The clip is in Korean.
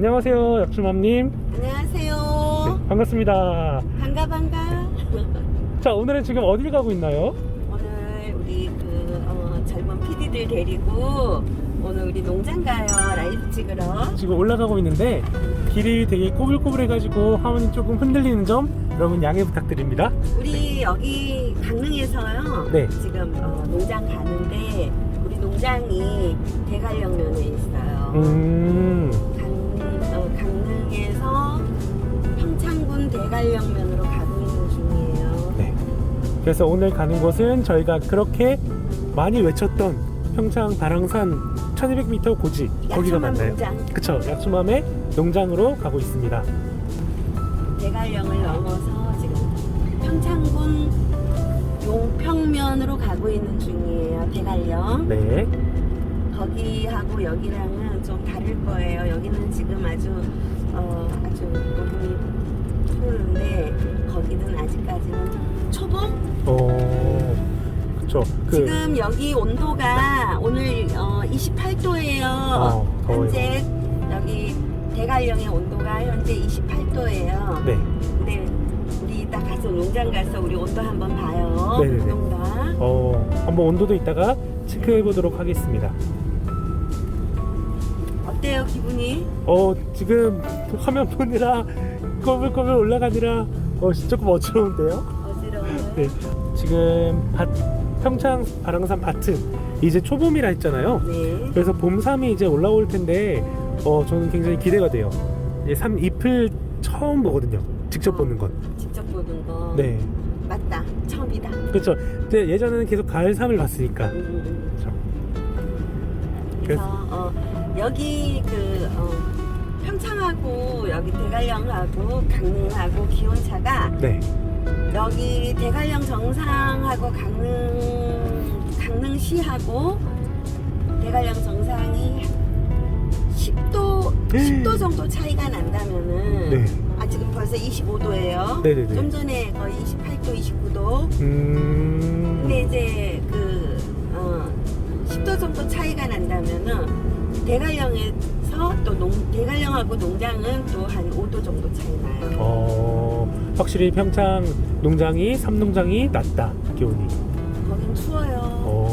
안녕하세요, 약주맘님. 안녕하세요. 네, 반갑습니다. 반가 반가. 자, 오늘은 지금 어딜 가고 있나요? 오늘 우리 그 어, 젊은 PD들 데리고 오늘 우리 농장 가요 라이브 찍으러. 지금 올라가고 있는데 길이 되게 꼬불꼬불해가지고 화면이 조금 흔들리는 점 여러분 양해 부탁드립니다. 우리 여기 강릉에서요. 네. 지금 어, 농장 가는데 우리 농장이 대관령면에 있어요. 음, 대관령면으로 가고 있는 중이에요. 네. 그래서 오늘 가는 곳은 저희가 그렇게 많이 외쳤던 평창 바랑산 1200m 고지 거기가 맞나요? 농장. 그쵸 약수맘의 농장으로 가고 있습니다. 대관령을 넘어서 지금 평창군 용평면으로 가고 있는 중이에요. 대관령. 네. 거기하고 여기랑은 좀 다를 거예요. 여기는 지금 아주 어, 아주 녹음 이 푸른데 거기는 아직까지는 초봄? 어, 그쵸. 그, 지금 여기 온도가 오늘 어, 28도예요. 어, 더워요. 현재 여기 대관령의 온도가 현재 28도예요. 네. 근데 우리 이따 가서 농장 가서 우리 온도 한번 봐요. 네네네. 농가. 어, 한번 온도도 이따가 체크해 보도록 하겠습니다. 어때요 기분이? 어, 지금 화면 보느라 꼬불꼬불 올라가느라 어, 조금 어지러운데요? 어지러워요? 네. 지금 밭, 평창 바랑산 밭은 이제 초봄이라 했잖아요. 네. 그래서 봄삼이 이제 올라올 텐데 어, 저는 굉장히 기대가 돼요. 이제 삼 잎을 처음 보거든요. 직접 보는 건. 직접 보는 거. 네. 맞다. 처음이다. 그렇죠. 근데 예전에는 계속 가을 삼을 봤으니까. 음, 음. 그렇죠. 그래서 어, 여기 그 어, 평창하고 여기 대관령하고 강릉하고 기온차가 네. 여기 대관령 정상하고 강릉 강릉시하고 대관령 정상이 10도 10도 정도 차이가 난다면은 네. 아 지금 벌써 25도예요. 네네네. 좀 전에 거의 28도, 29도. 음. 근데 이제 그 어, 10도 정도 차이가 난다면은 대관령에서 또 농, 대관령하고 농장은 또 한 5도 정도 차이 나요. 어, 확실히 평창 농장이 삼농장이 낮다 기온이. 거긴 추워요. 어.